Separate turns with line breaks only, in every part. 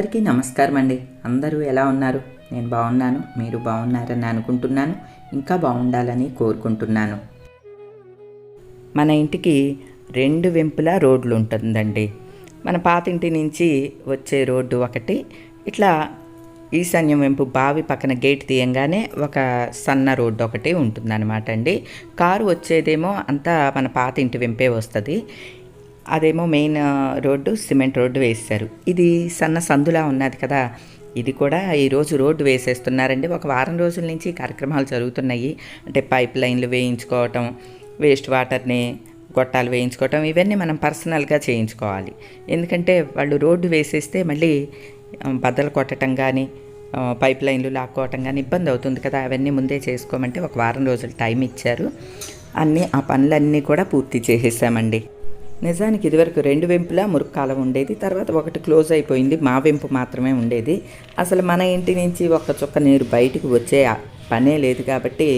అందరికీ నమస్కారం అండి. అందరూ ఎలా ఉన్నారు? నేను బాగున్నాను. మీరు బాగున్నారని అనుకుంటున్నాను. ఇంకా బాగుండాలని కోరుకుంటున్నాను. మన ఇంటికి రెండు వెంపులా రోడ్లు ఉంటుందండి. మన పాతింటి నుంచి వచ్చే రోడ్డు ఒకటి. ఇట్లా ఈశాన్యం వెంపు బావి పక్కన గేట్ తీయంగానే ఒక సన్న రోడ్డు ఒకటి ఉంటుందన్నమాట అండి. కారు వచ్చేదేమో అంతా మన పాత ఇంటి వెంపే వస్తుంది. అదేమో మెయిన్ రోడ్డు సిమెంట్ రోడ్డు వేశారు. ఇది సన్న సందులా ఉన్నది కదా. ఇది కూడా ఈరోజు రోడ్డు వేసేస్తున్నారండి. ఒక వారం రోజుల నుంచి కార్యక్రమాలు జరుగుతున్నాయి. అంటే పైప్ లైన్లు వేయించుకోవటం వేస్ట్ వాటర్ని గొట్టాలు వేయించుకోవటం ఇవన్నీ మనం పర్సనల్గా చేయించుకోవాలి. ఎందుకంటే వాళ్ళు రోడ్డు వేసేస్తే మళ్ళీ బద్దలు కొట్టడం కానీ పైప్ లైన్లు లాక్కోవటం కానీ ఇబ్బంది అవుతుంది కదా. అవన్నీ ముందే చేసుకోమంటే ఒక వారం రోజులు టైం ఇచ్చారు. అన్నీ ఆ పనులన్నీ కూడా పూర్తి చేసేసామండి. నిజానికి ఇదివరకు రెండు వెంపులా మురుక్కాలం ఉండేది తర్వాత ఒకటి క్లోజ్ అయిపోయింది మా వెంపు మాత్రమే ఉండేది. అసలు మన ఇంటి నుంచి ఒక చుక్క నీరు బయటికి వచ్చే పనే లేదు కాబట్టి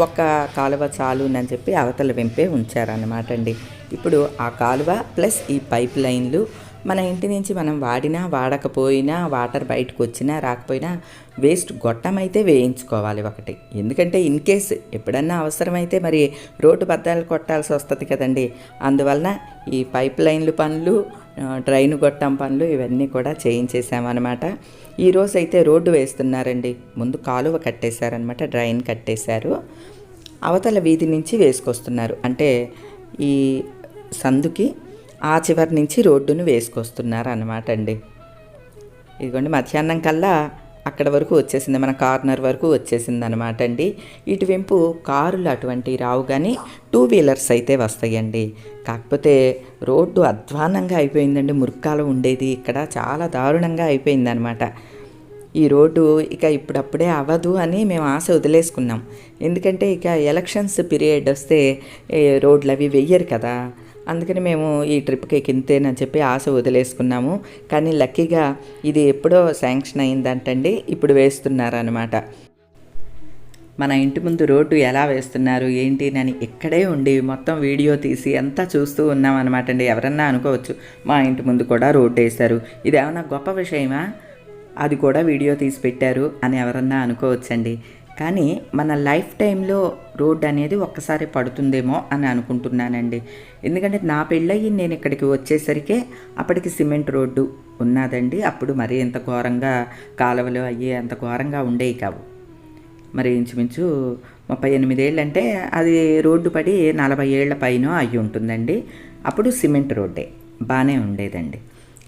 ఒక్క కాలువ చాలునని చెప్పి అవతల వెంపే ఉంచారన్నమాట అండి. ఇప్పుడు ఆ కాలువ ప్లస్ ఈ పైప్ లైన్లు మన ఇంటి నుంచి మనం వాడినా వాడకపోయినా వాటర్ బయటకు వచ్చినా రాకపోయినా వేస్ట్ గొట్టం అయితే వేయించుకోవాలి ఒకటి. ఎందుకంటే ఇన్ కేస్ ఎప్పుడన్నా అవసరమైతే మరి రోడ్డు బద్దాలు కొట్టాల్సి వస్తుంది కదండి. అందువలన ఈ పైప్ లైన్లు పనులు ఆ, డ్రైన్ గొట్టం పనులు ఇవన్నీ కూడా చేయించేసామన్నమాట. ఈరోజు అయితే రోడ్డు వేస్తున్నారండి. ముందు కాలువ కట్టేశారనమాట డ్రైన్ కట్టేశారు. అవతల వీధి నుంచి వేసుకొస్తున్నారు. అంటే ఈ సందుకి ఆ చివరి నుంచి రోడ్డును వేసుకొస్తున్నారు అన్నమాట అండి. ఇదిగోండి మధ్యాహ్నం కల్లా అక్కడ వరకు వచ్చేసింది మన కార్నర్ వరకు వచ్చేసింది అనమాట అండి. ఇటువైపు కారులు అటువంటివి రావు కానీ టూ వీలర్స్ అయితే వస్తాయండి. కాకపోతే రోడ్డు అధ్వానంగా అయిపోయిందండి మురుక్కాలు ఉండేది ఇక్కడ చాలా దారుణంగా అయిపోయింది అనమాట ఈ రోడ్డు ఇక ఇప్పుడప్పుడే అవ్వదు అని మేము ఆశ వదిలేసుకున్నాం. ఎందుకంటే ఇక ఎలక్షన్స్ పీరియడ్ వస్తే రోడ్లు అవి వెయ్యరు కదా. అందుకని మేము ఈ ట్రిప్కి కింతేనని చెప్పి ఆశ వదిలేసుకున్నాము. కానీ లక్కీగా ఇది ఎప్పుడో శాంక్షన్ అయిందంటండి. ఇప్పుడు వేస్తున్నారనమాట మన ఇంటి ముందు రోడ్డు ఎలా వేస్తున్నారు ఏంటి అని ఇక్కడే ఉండి మొత్తం వీడియో తీసి అంతా చూస్తూ ఉన్నాం అనమాట అండి ఎవరన్నా అనుకోవచ్చు మా ఇంటి ముందు కూడా రోడ్డు వేశారు. ఇది ఏమన్నా గొప్ప విషయమా? అది కూడా వీడియో తీసి పెట్టారు అని ఎవరన్నా అనుకోవచ్చండి. కానీ మన లైఫ్ టైంలో రోడ్డు అనేది ఒక్కసారి పడుతుందేమో అని అనుకుంటున్నానండి. ఎందుకంటే నా పెళ్ళయి నేను ఇక్కడికి వచ్చేసరికే అప్పటికి సిమెంట్ రోడ్డు ఉన్నదండి. అప్పుడు మరీ ఎంత ఘోరంగా కాలువలు అయ్యి అంత ఘోరంగా ఉండేవి కావు మరి ఇంచుమించు ముప్పై ఎనిమిదేళ్ళు అంటే అది రోడ్డు పడి నలభై ఏళ్ళ పైన అయి ఉంటుందండి. అప్పుడు సిమెంట్ రోడ్డే. బాగానే ఉండేదండి.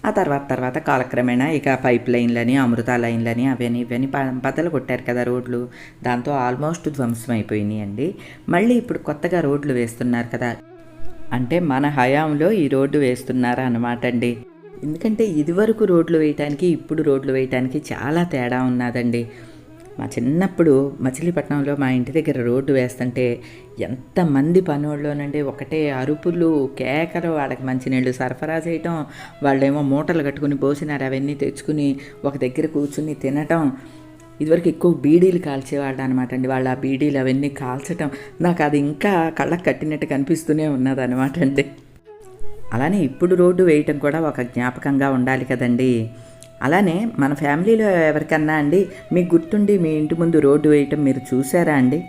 ఆ తర్వాత తర్వాత కాలక్రమేణా ఇక పైప్ లైన్లని అమృత లైన్లని అవని ఇవని బద్దలు కొట్టారు కదా రోడ్లు. దాంతో ఆల్మోస్ట్ ధ్వంసం అయిపోయినాయి అండి. మళ్ళీ ఇప్పుడు కొత్తగా రోడ్లు వేస్తున్నారు కదా. అంటే మన హయాంలో ఈ రోడ్డు వేస్తున్నారా అన్నమాట అండి. ఎందుకంటే ఇదివరకు రోడ్లు వేయటానికి ఇప్పుడు రోడ్లు వేయటానికి చాలా తేడా ఉన్నదండి. మా చిన్నప్పుడు మచిలీపట్నంలో మా ఇంటి దగ్గర రోడ్డు వేస్తుంటే ఎంతమంది పనోళ్ళోనండి ఒకటే అరుపులు కేకలు వాళ్ళకి మంచినీళ్ళు సరఫరా చేయటం వాళ్ళేమో మూటలు కట్టుకుని పోసినారు అవన్నీ తెచ్చుకుని ఒక దగ్గర కూర్చుని తినటం. ఇదివరకు ఎక్కువ బీడీలు కాల్చేవాళ్ళు అనమాట అండి. వాళ్ళు ఆ బీడీలు అవన్నీ కాల్చటం. నాకు అది ఇంకా కళ్ళకు కట్టినట్టు కనిపిస్తూనే ఉన్నది అనమాట అండి. అలానే ఇప్పుడు రోడ్డు వేయటం కూడా ఒక జ్ఞాపకంగా ఉండాలి కదండీ. అలానే మన ఫ్యామిలీలో ఎవరికన్నా అండి మీకు గుర్తుండి మీ ఇంటి ముందు రోడ్డు వేయటం మీరు చూసారా అండి?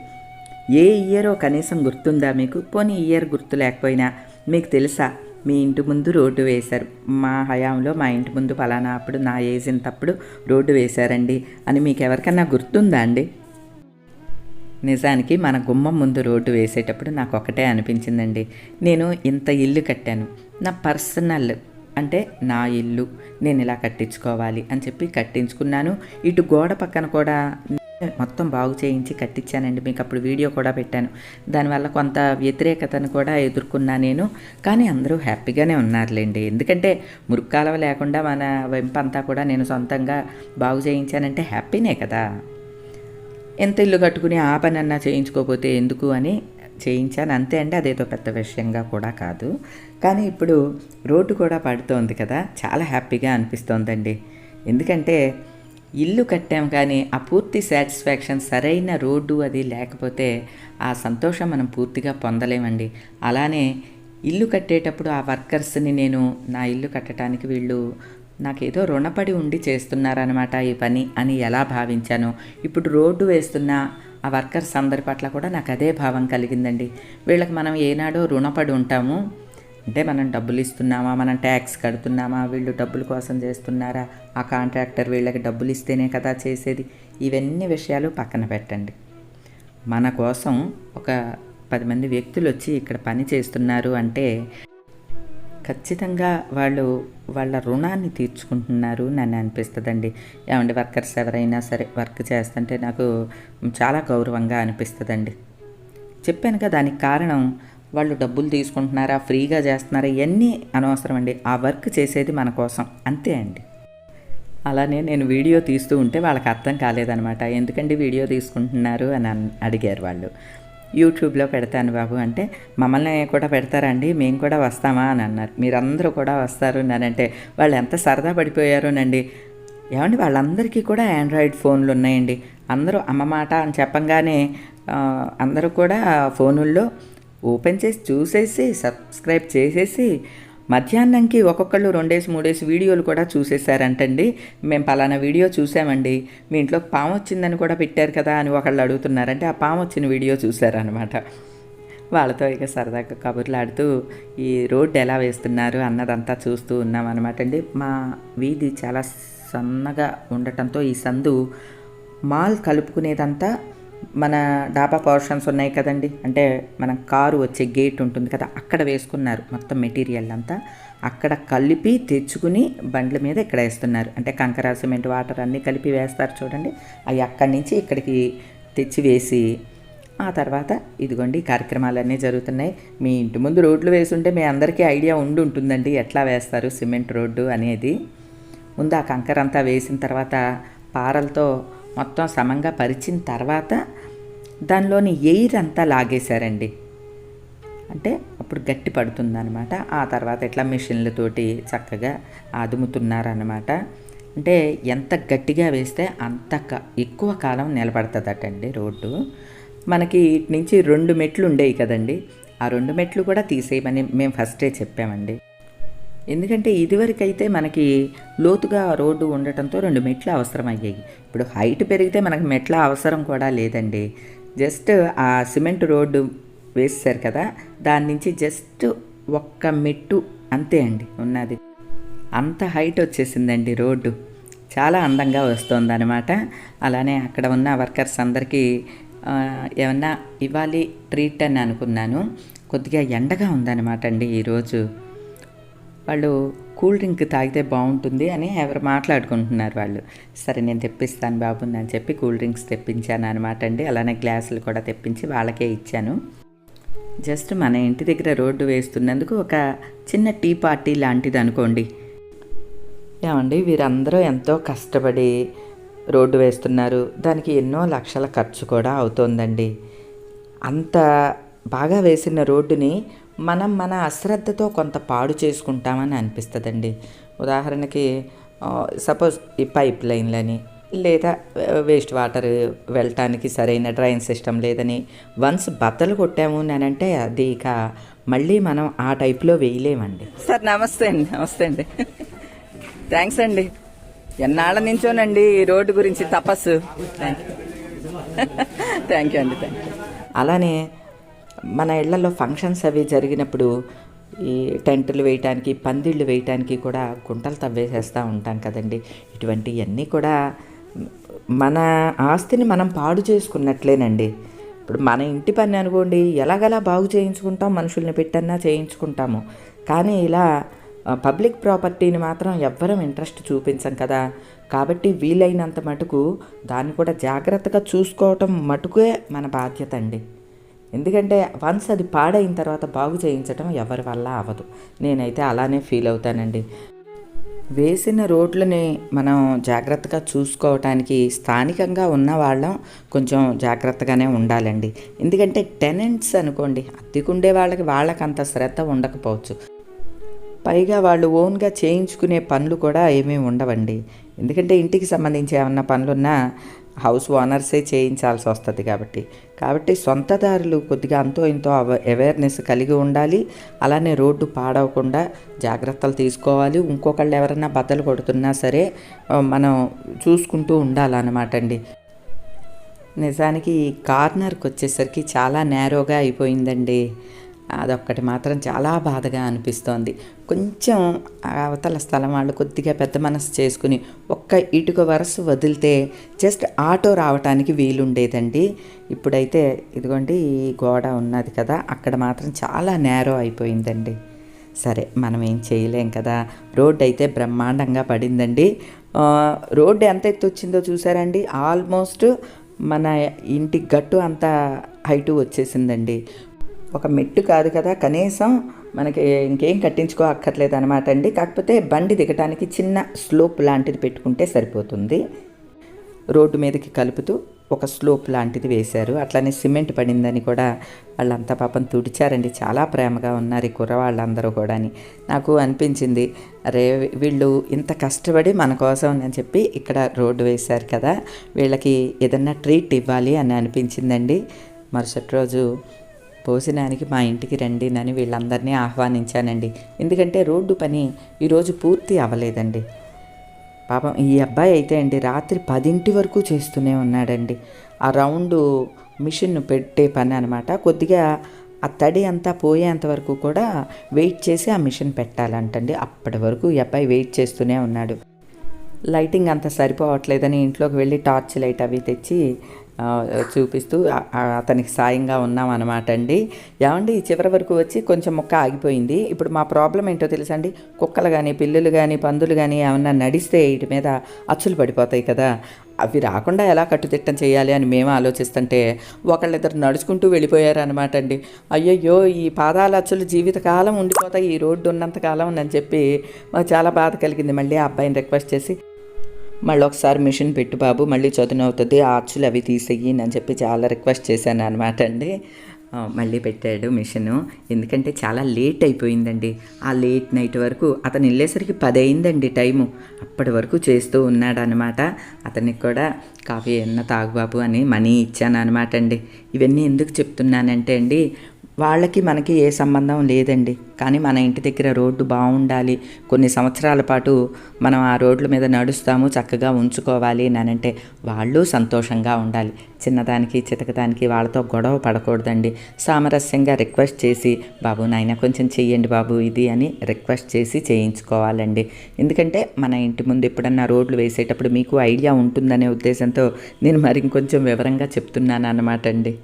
ఏ ఇయరో కనీసం గుర్తుందా మీకు? పోనీ ఇయర్ గుర్తు లేకపోయినా మీకు తెలుసా? మీ ఇంటి ముందు రోడ్డు వేశారు. మా హయాంలో మా ఇంటి ముందు ఫలానా అప్పుడు నా ఏజ్ ఇంతప్పుడు రోడ్డు వేశారండి అని మీకు ఎవరికన్నా గుర్తుందా అండి? నిజానికి మన గుమ్మం ముందు రోడ్డు వేసేటప్పుడు నాకు ఒకటే అనిపించిందండి. నేను ఇంత ఇల్లు కట్టాను. నా పర్సనల్ అంటే నా ఇల్లు నేను ఇలా కట్టించుకోవాలి అని చెప్పి కట్టించుకున్నాను. ఇటు గోడ పక్కన కూడా మొత్తం బాగు చేయించి కట్టించానండి. మీకు అప్పుడు వీడియో కూడా పెట్టాను. దానివల్ల కొంత వ్యతిరేకతను కూడా ఎదుర్కొన్నా నేను. కానీ అందరూ హ్యాపీగానే ఉన్నారులేండి. ఎందుకంటే మురుక్కాలవ లేకుండా మన వెంపంతా కూడా నేను సొంతంగా బాగు చేయించానంటే హ్యాపీనే కదా. ఎంత ఇల్లు కట్టుకుని ఆ పని అన్నా చేయించుకోకపోతే ఎందుకు అని చేయించాను. అంతే అండి అదేదో పెద్ద విషయంగా కూడా కాదు. కానీ ఇప్పుడు రోడ్డు కూడా పడుతోంది కదా చాలా హ్యాపీగా అనిపిస్తోందండి. ఎందుకంటే ఇల్లు కట్టాం కానీ ఆ పూర్తి సాటిస్ఫాక్షన్ సరైన రోడ్డు అది లేకపోతే ఆ సంతోషం మనం పూర్తిగా పొందలేమండి. అలానే ఇల్లు కట్టేటప్పుడు ఆ వర్కర్స్ని నేను నా ఇల్లు కట్టడానికి వీళ్ళు నాకేదో రుణపడి ఉండి చేస్తున్నారనమాట ఈ పని అని ఎలా భావించానో. ఇప్పుడు రోడ్డు వేస్తున్న ఆ వర్కర్స్ అందరి పట్ల కూడా నాకు అదే భావం కలిగిందండి. వీళ్ళకి మనం ఏనాడో రుణపడి ఉంటాము. అంటే మనం డబ్బులు ఇస్తున్నామా? మనం ట్యాక్స్ కడుతున్నామా? వీళ్ళు డబ్బుల కోసం చేస్తున్నారా? ఆ కాంట్రాక్టర్ వీళ్ళకి డబ్బులు ఇస్తేనే కదా చేసేది? ఇవన్నీ విషయాలు పక్కన పెట్టండి. మన కోసం ఒక పది మంది వ్యక్తులు వచ్చి ఇక్కడ పని చేస్తున్నారు అంటే ఖచ్చితంగా వాళ్ళు వాళ్ళ రుణాన్ని తీర్చుకుంటున్నారు నన్ను అనిపిస్తుందండి. ఏమండి వర్కర్స్ ఎవరైనా సరే వర్క్ చేస్తుంటే నాకు చాలా గౌరవంగా అనిపిస్తుందండి. చెప్పాను కదా దానికి కారణం వాళ్ళు డబ్బులు తీసుకుంటున్నారా ఫ్రీగా చేస్తున్నారా ఇవన్నీ అనవసరం అండి ఆ వర్క్ చేసేది మన కోసం అంతే అండి. అలానే నేను వీడియో తీస్తూ ఉంటే వాళ్ళకి అర్థం కాలేదనమాట ఎందుకండి వీడియో తీసుకుంటున్నారు అని అడిగారు వాళ్ళు. యూట్యూబ్లో పెడతాను బాబు అంటే మమ్మల్ని కూడా పెడతారండి మేము కూడా వస్తామా? అని అన్నారు. మీరందరూ కూడా వస్తారు అంటే వాళ్ళు ఎంత సరదా పడిపోయారోనండి ఏమండి వాళ్ళందరికీ కూడా ఆండ్రాయిడ్ ఫోన్లు ఉన్నాయండి. అందరూ అమ్మ మాట అని చెప్పంగానే అందరూ కూడా ఫోనుల్లో ఓపెన్ చేసి చూసేసి సబ్స్క్రైబ్ చేసేసి మధ్యాహ్నంకి ఒక్కొక్కళ్ళు రెండేసి మూడేసి వీడియోలు కూడా చూసేసారంటండి మేము పలానా వీడియో చూసామండి. మీ ఇంట్లో పాము వచ్చిందని కూడా పెట్టారు కదా అని ఒకళ్ళు అడుగుతున్నారంటే ఆ పాము వచ్చిన వీడియో చూసారనమాట వాళ్ళతో ఇక సరదాగా కబుర్లు ఆడుతూ ఈ రోడ్డు ఎలా వేస్తున్నారు? అన్నదంతా చూస్తూ ఉన్నామన్నమాట అండి మా వీధి చాలా సన్నగా ఉండటంతో ఈ సందు మాల్ కలుపుకునేదంతా మన డాబా పోర్షన్స్ ఉన్నాయి కదండి. అంటే మన కారు వచ్చే గేట్ ఉంటుంది కదా అక్కడ వేసుకున్నారు మొత్తం మెటీరియల్ అంతా. అక్కడ కలిపి తెచ్చుకుని బండ్ల మీద ఇక్కడ వేస్తున్నారు. అంటే కంకర సిమెంట్ వాటర్ అన్నీ కలిపి వేస్తారు చూడండి. అవి అక్కడి నుంచి ఇక్కడికి తెచ్చి వేసి ఆ తర్వాత ఇదిగోండి కార్యక్రమాలన్నీ జరుగుతున్నాయి. మీ ఇంటి ముందు రోడ్లు వేసుంటే మీ అందరికీ ఐడియా ఉండి ఉంటుందండి ఎట్లా వేస్తారు సిమెంట్ రోడ్డు అనేది. ముందు ఆ కంకర అంతా వేసిన తర్వాత పారలతో మొత్తం సమంగా పరిచిన తర్వాత దానిలోని ఎయిర్ అంతా లాగేశారండి. అంటే అప్పుడు గట్టి పడుతుందనమాట ఆ తర్వాత ఇట్లా మిషన్లతోటి చక్కగా అదుముతున్నారన్నమాట అంటే ఎంత గట్టిగా వేస్తే అంత క- ఎక్కువ కాలం నిలబడుతుందటండి రోడ్డు. మనకి ఇటు నుంచి రెండు మెట్లు ఉండేవి కదండి. ఆ రెండు మెట్లు కూడా తీసేయమని మేము ఫస్టే చెప్పామండి. ఎందుకంటే ఇదివరకైతే మనకి లోతుగా రోడ్డు ఉండటంతో రెండు మెట్లు అవసరమయ్యాయి. ఇప్పుడు హైట్ పెరిగితే మనకు మెట్ల అవసరం కూడా లేదండి. జస్ట్ ఆ సిమెంట్ రోడ్డు వేసారు కదా దాని నుంచి జస్ట్ ఒక్క మెట్టు అంతే అండి ఉన్నది. అంత హైట్ వచ్చేసిందండి రోడ్డు. చాలా అందంగా వస్తుందన్నమాట. అలానే అక్కడ ఉన్న వర్కర్స్ అందరికీ ఏమన్నా ఇవ్వాలి ట్రీట్ అని అనుకున్నాను. కొద్దిగా ఎండగా ఉందన్నమాట అండి ఈరోజు వాళ్ళు కూల్ డ్రింక్ తాగితే బాగుంటుంది అని ఎవరు మాట్లాడుకుంటున్నారు వాళ్ళు. సరే నేను తెప్పిస్తాను బాబు అని చెప్పి కూల్ డ్రింక్స్ తెప్పించాను అనమాట అండి. అలానే గ్లాసులు కూడా తెప్పించి వాళ్ళకే ఇచ్చాను. జస్ట్ మన ఇంటి దగ్గర రోడ్డు వేస్తున్నందుకు ఒక చిన్న టీ పార్టీ లాంటిది అనుకోండి. ఏమండి వీరందరూ ఎంతో కష్టపడి రోడ్డు వేస్తున్నారు. దానికి ఎన్నో లక్షల ఖర్చు కూడా అవుతోందండి. అంత బాగా వేసిన రోడ్డుని మనం మన అశ్రద్ధతో కొంత పాడు చేసుకుంటామని అనిపిస్తుందండి. ఉదాహరణకి సపోజ్ ఈ పైప్ లైన్లని లేదా వేస్ట్ వాటర్ వెళ్ళటానికి సరైన డ్రైన్ సిస్టమ్ లేదని వన్స్ బద్దలు కొట్టాము అని అంటే అది ఇక మళ్ళీ మనం ఆ టైప్లో వేయలేమండి. సార్ నమస్తే అండి నమస్తే అండి. థ్యాంక్స్ అండి. ఎన్నాళ్ళ నుంచోనండి ఈ రోడ్డు గురించి తపస్సు. థ్యాంక్ యూ అండి థ్యాంక్ యూ అలానే మన ఇళ్ళలో ఫంక్షన్స్ అవి జరిగినప్పుడు ఈ టెంటులు వేయటానికి పందిళ్ళు వేయటానికి కూడా గుంటలు తవ్వేసేస్తూ ఉంటాం కదండి. ఇటువంటివన్నీ కూడా మన ఆస్తిని మనం పాడు చేసుకున్నట్లేనండి. ఇప్పుడు మన ఇంటి పని అనుకోండి ఎలాగలా బాగు చేయించుకుంటాం మనుషుల్ని పెట్టన్నా చేయించుకుంటాము. కానీ ఇలా పబ్లిక్ ప్రాపర్టీని మాత్రం ఎవ్వరం ఇంట్రెస్ట్ చూపించం కదా. కాబట్టి వీలైనంత మటుకు దాన్ని కూడా జాగ్రత్తగా చూసుకోవటం మటుకే మన బాధ్యత అండి. ఎందుకంటే వన్స్ అది పాడైన తర్వాత బాగు చేయించడం ఎవరి వల్ల అవ్వదు. నేనైతే అలానే ఫీల్ అవుతానండి. వేసిన రోడ్లని మనం జాగ్రత్తగా చూసుకోవటానికి స్థానికంగా ఉన్న వాళ్ళం కొంచెం జాగ్రత్తగానే ఉండాలండి. ఎందుకంటే టెనెంట్స్ అనుకోండి అద్దెకుండే వాళ్ళకి వాళ్ళకంత అంత శ్రద్ధ ఉండకపోవచ్చు. పైగా వాళ్ళు ఓన్గా చేయించుకునే పనులు కూడా ఏమీ ఉండవండి. ఎందుకంటే ఇంటికి సంబంధించి ఏమన్నా పనులున్నా హౌస్ ఓనర్సే చేయించాల్సి వస్తుంది కాబట్టి. కాబట్టి సొంతదారులు కొద్దిగా అంతో ఇంతో అవేర్నెస్ కలిగి ఉండాలి. అలానే రోడ్డు పాడవకుండా జాగ్రత్తలు తీసుకోవాలి. ఇంకొకళ్ళు ఎవరైనా బద్దలు కొడుతున్నా సరే మనం చూసుకుంటూ ఉండాలన్నమాట అండి. నిజానికి ఈ కార్నర్కి వచ్చేసరికి చాలా నేరోగా అయిపోయిందండి. అదొక్కటి మాత్రం చాలా బాధగా అనిపిస్తోంది. కొంచెం అవతల స్థలం వాళ్ళు కొద్దిగా పెద్ద మనసు చేసుకుని ఒక్క ఇటుక వరుస వదిలితే జస్ట్ ఆటో రావటానికి వీలుండేదండి. ఇప్పుడైతే ఇదిగోండి ఈ గోడ ఉన్నది కదా అక్కడ మాత్రం చాలా నేరో అయిపోయిందండి. సరే మనం ఏం చేయలేం కదా. రోడ్ అయితే బ్రహ్మాండంగా పడిందండి. రోడ్ రోడ్డు ఎంత ఎత్తు వచ్చిందో చూసారండి? ఆల్మోస్ట్ మన ఇంటి గట్టు అంత హైటు వచ్చేసిందండి. ఒక మెట్టు కాదు కదా కనీసం మనకి ఇంకేం కట్టించుకో అక్కర్లేదు అనమాట అండి. కాకపోతే బండి దిగటానికి చిన్న స్లోప్ లాంటిది పెట్టుకుంటే సరిపోతుంది. రోడ్డు మీదకి కలుపుతూ ఒక స్లోప్ లాంటిది వేశారు. అట్లానే సిమెంట్ పడిందని కూడా వాళ్ళంతా పాపం తుడిచారండి. చాలా ప్రేమగా ఉన్నారు ఈ కుర్రవాళ్ళందరూ కూడా నాకు అనిపించింది అరే వీళ్ళు ఇంత కష్టపడి మన కోసం అని చెప్పి ఇక్కడ రోడ్డు వేశారు కదా వీళ్ళకి ఏదన్నా ట్రీట్ ఇవ్వాలి అని అనిపించిందండి. మరుసటి రోజు భోజనానికి మా ఇంటికి రండి అని వీళ్ళందరినీ ఆహ్వానించానండి. ఎందుకంటే రోడ్డు పని ఈరోజు పూర్తి అవ్వలేదండి. పాపం ఈ అబ్బాయి అయితే అండి రాత్రి పదింటి వరకు చేస్తూనే ఉన్నాడండి. ఆ రౌండ్ మిషన్ పెట్టే పని అనమాట కొద్దిగా ఆ తడి అంతా పోయేంత వరకు కూడా వెయిట్ చేసి ఆ మిషన్ పెట్టాలంటండి. అప్పటి వరకు ఈ అబ్బాయి వెయిట్ చేస్తూనే ఉన్నాడు. లైటింగ్ అంత సరిపోవట్లేదని ఇంట్లోకి వెళ్ళి టార్చ్ లైట్ అవి తెచ్చి చూపిస్తూ అతనికి సాయంగా ఉన్నాం అనమాట అండి. ఏమండి చివరి వరకు వచ్చి కొంచెం మొక్క ఆగిపోయింది. ఇప్పుడు మా ప్రాబ్లం ఏంటో తెలుసా అండి? కుక్కలు కానీ పిల్లులు కానీ పందులు కానీ ఏమన్నా నడిస్తే వీటి మీద అచ్చులు పడిపోతాయి కదా. అవి రాకుండా ఎలా కట్టుదిట్టం చేయాలి అని మేము ఆలోచిస్తుంటే ఒకళ్ళిద్దరు నడుచుకుంటూ వెళ్ళిపోయారనమాట అండి. అయ్యయ్యో ఈ పాదాల అచ్చులు జీవితకాలం ఉండిపోతాయి. ఈ రోడ్డు ఉన్నంత కాలం అని చెప్పి మాకు చాలా బాధ కలిగింది. మళ్ళీ ఆ అబ్బాయిని రిక్వెస్ట్ చేసి మళ్ళీ ఒకసారి మిషన్ పెట్టు బాబు మళ్ళీ చదును అవుతుంది అవి తీసేయి అని చెప్పి చాలా రిక్వెస్ట్ చేశాను అనమాట అండి. మళ్ళీ పెట్టాడు మిషను. ఎందుకంటే చాలా లేట్ అయిపోయిందండి. ఆ లేట్ నైట్ వరకు అతను వెళ్ళేసరికి పది అయిందండి టైము. అప్పటి వరకు చేస్తూ ఉన్నాడు అనమాట అతనికి కూడా కాఫీ ఎన్న తాగుబాబు అని మనీ ఇచ్చాను అనమాట అండి. ఇవన్నీ ఎందుకు చెప్తున్నానంటే అండి వాళ్ళకి మనకి ఏ సంబంధం లేదండి. కానీ మన ఇంటి దగ్గర రోడ్డు బాగుండాలి కొన్ని సంవత్సరాల పాటు మనం ఆ రోడ్ల మీద నడుస్తాము చక్కగా ఉంచుకోవాలి అని అంటే వాళ్ళు సంతోషంగా ఉండాలి. చిన్నదానికి చితకదానికి వాళ్ళతో గొడవ పడకూడదండి. సామరస్యంగా రిక్వెస్ట్ చేసి బాబు నాయన కొంచెం చెయ్యండి బాబు ఇది అని రిక్వెస్ట్ చేసి చేయించుకోవాలండి. ఎందుకంటే మన ఇంటి ముందు ఎప్పుడన్నా రోడ్లు వేసేటప్పుడు మీకు ఐడియా ఉంటుందనే ఉద్దేశంతో నేను మరి ఇంకొంచెం వివరంగా చెప్తున్నాను అన్నమాట అండి.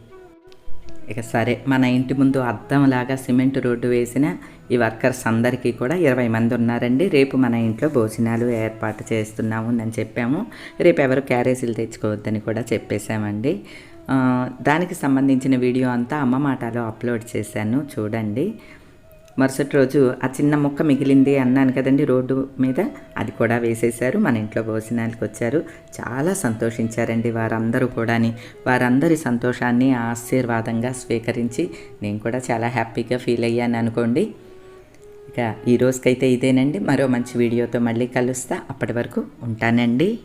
ఇక సరే మన ఇంటి ముందు అద్దంలాగా సిమెంట్ రోడ్డు వేసిన ఈ వర్కర్స్ అందరికీ కూడా ఇరవై మంది ఉన్నారండి. రేపు మన ఇంట్లో భోజనాలు ఏర్పాటు చేస్తున్నాము అని చెప్పాము. రేపు ఎవరు క్యారేజీలు తెచ్చుకోవద్దని కూడా చెప్పేశామండి. దానికి సంబంధించిన వీడియో అంతా అమ్మ మాటలో అప్లోడ్ చేశాను. చూడండి. మరుసటి రోజు ఆ చిన్న మొక్క మిగిలింది అన్నాను కదండి రోడ్డు మీద. అది కూడా వేసేశారు. మన ఇంట్లో భోజనానికి వచ్చారు. చాలా సంతోషించారండి వారందరూ కూడాని. వారందరి సంతోషాన్ని ఆశీర్వాదంగా స్వీకరించి నేను కూడా చాలా హ్యాపీగా ఫీల్ అయ్యాను అనుకోండి. ఇక ఈ రోజుకైతే ఇదేనండి. మరో మంచి వీడియోతో మళ్ళీ కలుస్తా. అప్పటి వరకు ఉంటానండి.